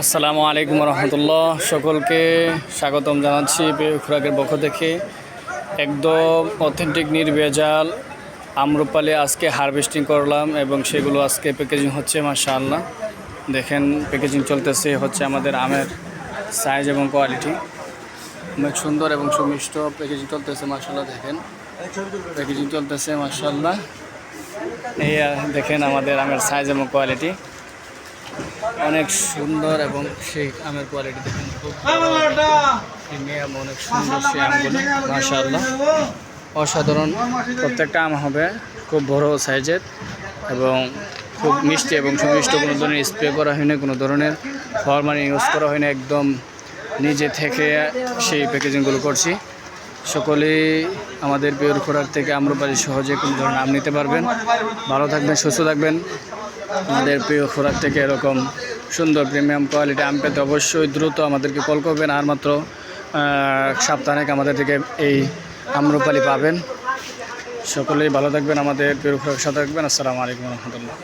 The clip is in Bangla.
আসসালামু আলাইকুম রহমতুল্লাহ। সকলকে স্বাগতম জানাচ্ছি খুরাকের পক্ষ থেকে। একদম অথেন্টিক নির্ভেজাল আমরুপালি আজকে হারভেস্টিং করলাম এবং সেগুলো আজকে প্যাকেজিং হচ্ছে, মাশাআল্লাহ। দেখেন প্যাকেজিং চলতেছে, হচ্ছে আমাদের আমের সাইজ এবং কোয়ালিটি অনেক সুন্দর এবং সুমিষ্ট প্যাকেজিং চলতেছে, মাশাআল্লাহ, দেখেন। প্যাকেজিং চলতেছে, মাশাআল্লাহ। এই, দেখেন আমাদের আমের সাইজ এবং কোয়ালিটি অনেক সুন্দর এবং সেই আমের কোয়ালিটি দেখেন, খুব অনেক সুন্দর সেই আমগুলো মাশাআল্লাহ। অসাধারণ। প্রত্যেকটা আম হবে খুব বড় সাইজের এবং খুব মিষ্টি এবং সুমিষ্ট, কোনো ধরনের স্প্রে করা হয়নি কোনো ধরনের ফরমানি ইউজ করা হয়নি একদম নিজে থেকে সেই প্যাকেজিংগুলো করছি। সকলেই আমাদের পিওর খোরাক থেকে আম্রপালি সহজে কোনো ধরনের আম নিতে পারবেন। ভালো থাকবেন, সুস্থ থাকবেন। আমাদের প্রিয় খোরাক থেকে এরকম সুন্দর প্রিমিয়াম কোয়ালিটি আম পেতে অবশ্যই দ্রুত আমাদেরকে কল করবেন আর মাত্র সপ্তাহে আমাদের থেকে এই আমরুপালি পাবেন। সকলেই ভালো থাকবেন, আমাদের প্রিয় খোরাক সাথে থাকবেন। আসসালামু আলাইকুম রহমতুল্লাহ।